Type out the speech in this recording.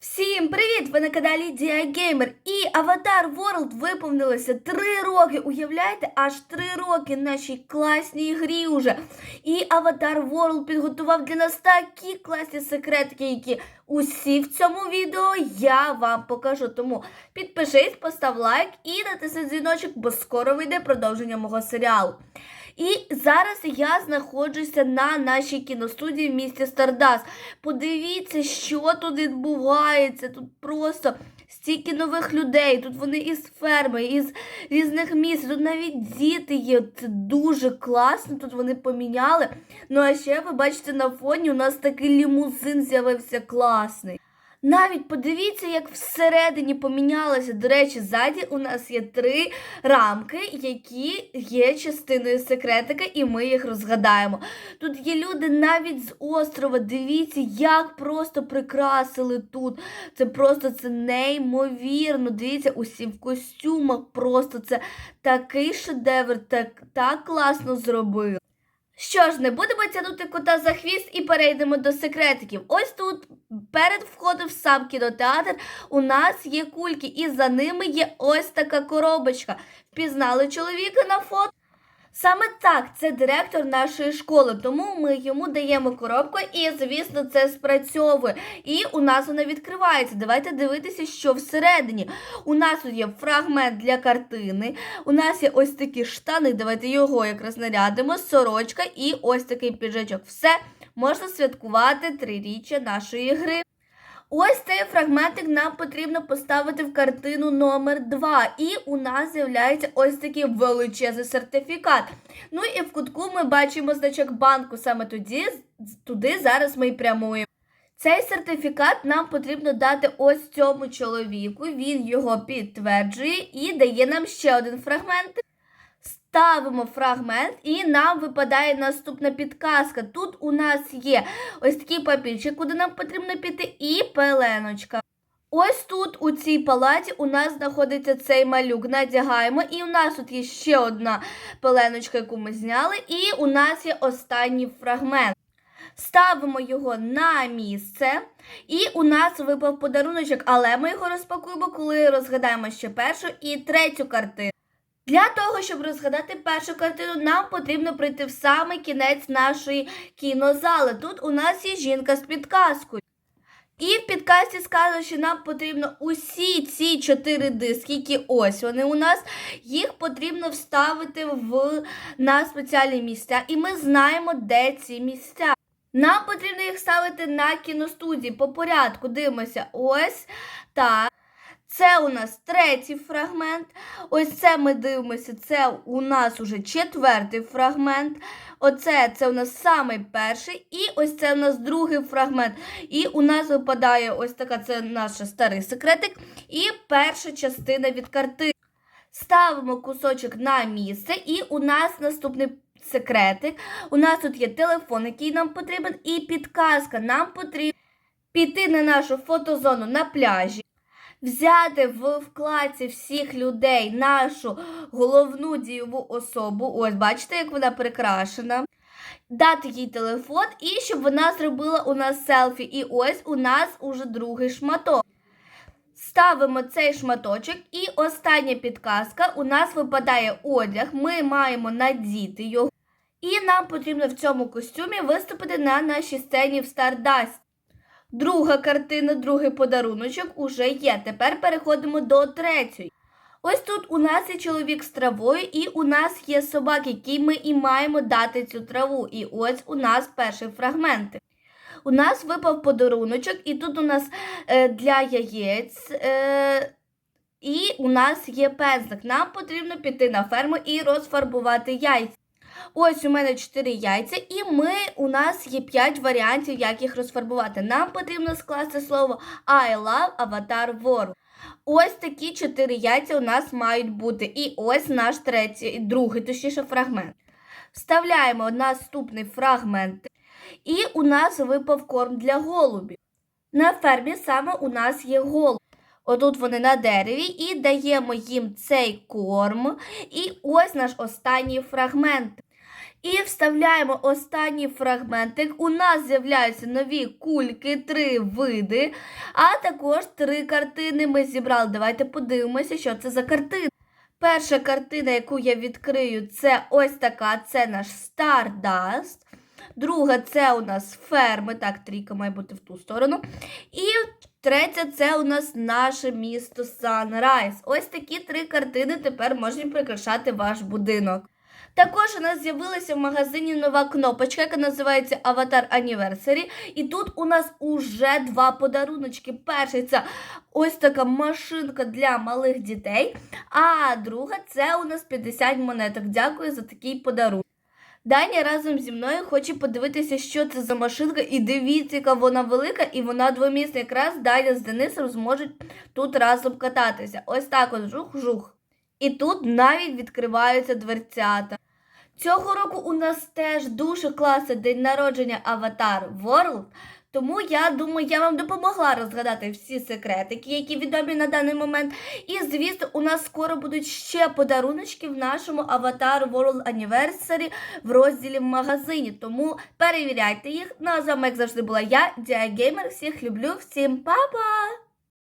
Всім привіт! Ви на каналі DiGamer і Avatar World виповнилося 3 роки. Уявляєте, аж 3 роки нашій класній грі уже. І Avatar World підготував для нас такі класні секретики, які усі в цьому відео я вам покажу. Тому підпишись, постав лайк і натисни дзвіночок, бо скоро вийде продовження мого серіалу. І зараз я знаходжуся на нашій кіностудії в місті Стардаст. Подивіться, що тут відбувається. Тут просто стільки нових людей. Тут вони із ферми, із різних міст. Тут навіть діти є. Це дуже класно. Тут вони поміняли. Ну а ще ви бачите на фоні у нас такий лімузин з'явився класний. Навіть подивіться, як всередині помінялося. До речі, ззаді у нас є три рамки, які є частиною секретика, і ми їх розгадаємо. Тут є люди навіть з острова. Дивіться, як просто прикрасили тут. Це просто це неймовірно. Дивіться, усі в костюмах. Просто це такий шедевр, так, так класно зробили. Що ж, не будемо тягнути кота за хвіст і перейдемо до секретиків. Ось тут, перед входом в сам кінотеатр, у нас є кульки, і за ними є ось така коробочка. Впізнали чоловіка на фото? Саме так, це директор нашої школи, тому ми йому даємо коробку, і, звісно, це спрацьовує. І у нас вона відкривається. Давайте дивитися, що всередині. У нас є фрагмент для картини. У нас є ось такі штани. Давайте його якраз нарядимо, сорочка і ось такий піджачок. Все можна святкувати триріччя нашої гри. Ось цей фрагментик нам потрібно поставити в картину номер 2 І у нас з'являється ось такий величезний сертифікат. Ну і в кутку ми бачимо значок банку. Саме тоді, туди зараз ми й прямуємо. Цей сертифікат нам потрібно дати ось цьому чоловіку. Він його підтверджує і дає нам ще один фрагмент. Ставимо фрагмент, і нам випадає наступна підказка. Тут у нас є ось такий папірчик, куди нам потрібно піти, і пеленочка. Ось тут, у цій палаті, у нас знаходиться цей малюк. Надягаємо, і у нас тут є ще одна пеленочка, яку ми зняли, і у нас є останній фрагмент. Ставимо його на місце, і у нас випав подаруночок, але ми його розпакуємо, коли розгадаємо ще першу і третю картину. Для того, щоб розгадати першу картину, нам потрібно прийти в самий кінець нашої кінозали. Тут у нас є жінка з підказкою. І в підказці сказано, що нам потрібно усі ці чотири диски, які ось вони у нас, їх потрібно вставити в, на спеціальні місця. І ми знаємо, де ці місця. Нам потрібно їх ставити на кіностудії по порядку. Дивимося, ось так. Це у нас третій фрагмент. Ось це ми дивимося, це у нас уже четвертий фрагмент. Оце це у нас самий перший. І ось це у нас другий фрагмент. І у нас випадає ось така це наш старий секретик. І перша частина від картини. Ставимо кусочок на місце, і у нас наступний секретик. У нас тут є телефон, який нам потрібен, і підказка. Нам потрібно піти на нашу фотозону на пляжі взяти в вкладці всіх людей нашу головну дієву особу. Ось, бачите, як вона прикрашена. Дати їй телефон і щоб вона зробила у нас селфі. І ось у нас уже другий шматок. Ставимо цей шматочок, і остання підказка. У нас випадає одяг. Ми маємо надіти його. І нам потрібно в цьому костюмі виступити на нашій сцені в Stardust. Друга картина, другий подаруночок уже є. Тепер переходимо до третьої. Ось тут у нас є чоловік з травою, і у нас є собак, який ми і маємо дати цю траву. І ось у нас перший фрагмент. У нас випав подаруночок, і тут у нас е, для яєць. Е, і у нас є пензлик. Нам потрібно піти на ферму і розфарбувати яйця. Ось у мене 4 яйця, і ми, у нас є 5 варіантів, як їх розфарбувати. Нам потрібно скласти слово I love Avatar World. Ось такі 4 яйця у нас мають бути. І ось наш третій, другий, точніше, фрагмент. Вставляємо наступний фрагмент. І у нас випав корм для голубів. На фермі саме у нас є голуб. Отут вони на дереві, і даємо їм цей корм. І ось наш останній фрагмент. І вставляємо останній фрагментик. У нас з'являються нові кульки, три види, а також три картини ми зібрали. Давайте подивимося, що це за картини. Перша картина, яку я відкрию, це ось така: це наш Stardust. Друга це у нас ферми. Так, трійка має бути в ту сторону. І третя це у нас наше місто Sunrise. Ось такі три картини тепер можуть прикрашати ваш будинок. Також у нас з'явилася в магазині нова кнопочка, яка називається Avatar Anniversary. І тут у нас уже два подаруночки. Перший це ось така машинка для малих дітей. А друга це у нас 50 монеток. Дякую за такий подарунок. Даня разом зі мною хоче подивитися, що це за машинка, і дивіться, яка вона велика, і вона двомісна. Якраз Даня з Денисом зможуть тут разом кататися. Ось так от жух-жух. І тут навіть відкриваються дверцята. Цього року у нас теж дуже класний день народження Avatar World. Тому я думаю, я вам допомогла розгадати всі секретики, які відомі на даний момент. І звісно, у нас скоро будуть ще подаруночки в нашому Avatar World Anniversary в розділі в магазині. Тому перевіряйте їх. Ну а з вами, як завжди, була я, Дія Геймер. Всіх люблю, всім па-па!